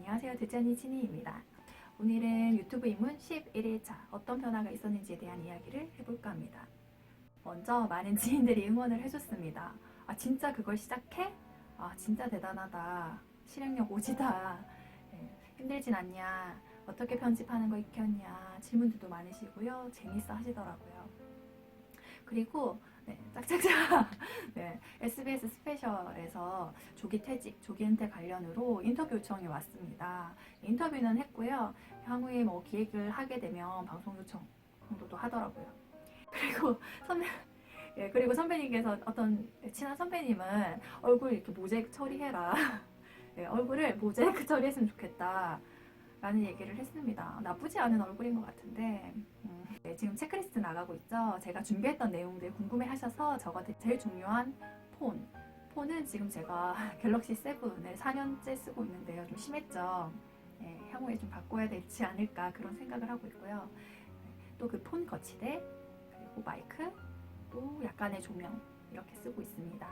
안녕하세요. 드자니 친이입니다. 오늘은 유튜브 입문 11일차 어떤 변화가 있었는지에 대한 이야기를 해볼까 합니다. 먼저 많은 지인들이 응원을 해줬습니다. 아, 진짜 그걸 시작해? 아, 진짜 대단하다. 실행력 오지다. 예, 힘들진 않냐? 어떻게 편집하는 거 익혔냐? 질문들도 많으시고요. 재밌어 하시더라고요. 그리고 네, 짝짝짝 네, SBS 스페셜에서 조기 퇴직, 조기 은퇴 관련으로 인터뷰 요청이 왔습니다. 인터뷰는 했고요. 향후에 뭐 기획을 하게 되면 방송 요청 정도도 하더라고요. 그리고 선배 예, 그리고 선배님께서 어떤 친한 선배님은 얼굴 이렇게 모자이크 처리해라. 예, 얼굴을 모자이크 처리했으면 좋겠다. 라는 얘기를 했습니다. 나쁘지 않은 얼굴인 것 같은데, 음, 네, 지금 체크리스트 나가고 있죠. 제가 준비했던 내용들 궁금해 하셔서 저가 제일 중요한 폰. 폰은 지금 제가 갤럭시 7을 4년째 쓰고 있는데요. 좀 심했죠. 예, 향후에 좀 바꿔야 되지 않을까 그런 생각을 하고 있고요. 또그 폰 거치대, 그리고 마이크, 또 약간의 조명 이렇게 쓰고 있습니다.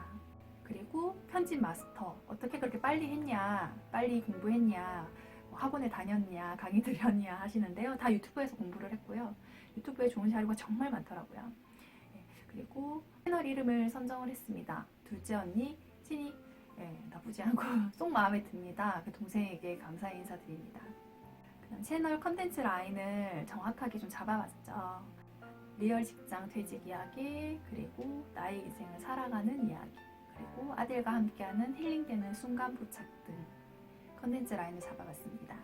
그리고 편집 마스터 어떻게 그렇게 빨리 했냐, 빨리 공부했냐, 뭐 학원에 다녔냐, 강의 들었냐 하시는데요. 다 유튜브에서 공부를 했고요. 유튜브에 좋은 자료가 정말 많더라고요. 예, 그리고 채널 이름을 선정을 했습니다. 둘째 언니, 친이, 예, 나쁘지 않고 쏙 마음에 듭니다. 그 동생에게 감사의 인사드립니다. 그다음 채널 컨텐츠 라인을 정확하게 좀 잡아봤죠. 리얼 직장 퇴직 이야기, 그리고 나의 인생을 살아가는 이야기, 그리고 아들과 함께하는 힐링되는 순간 포착 등 컨텐츠 라인을 잡아봤습니다.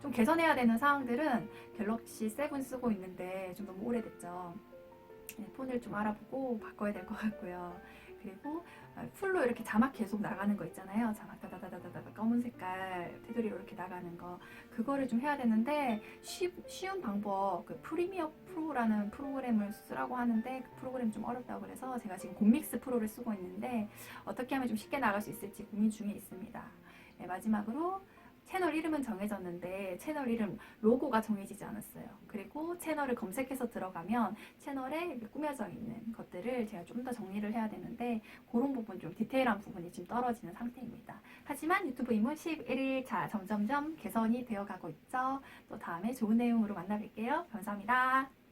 좀 개선해야 되는 사항들은 갤럭시 7 쓰고 있는데 좀 너무 오래됐죠. 네, 폰을 좀 알아보고 바꿔야 될 것 같고요. 그리고 아, 풀로 이렇게 자막 계속 나가는 거 있잖아요. 자막 다다다다다다 검은 색깔 테두리로 이렇게 나가는 거 그거를 좀 해야 되는데 쉬, 쉬운 방법 그 프리미어 프로라는 프로그램을 쓰라고 하는데 그 프로그램 좀 어렵다고 그래서 제가 지금 곰믹스 프로를 쓰고 있는데 어떻게 하면 좀 쉽게 나갈 수 있을지 고민 중에 있습니다. 네, 마지막으로 채널 이름은 정해졌는데 채널 이름 로고가 정해지지 않았어요. 그리고 채널을 검색해서 들어가면 채널에 꾸며져 있는 것들을 제가 좀 더 정리를 해야 되는데 그런 부분 좀 디테일한 부분이 지금 떨어지는 상태입니다. 하지만 유튜브 입문 11일 차 점점점 개선이 되어가고 있죠. 또 다음에 좋은 내용으로 만나 뵐게요. 감사합니다.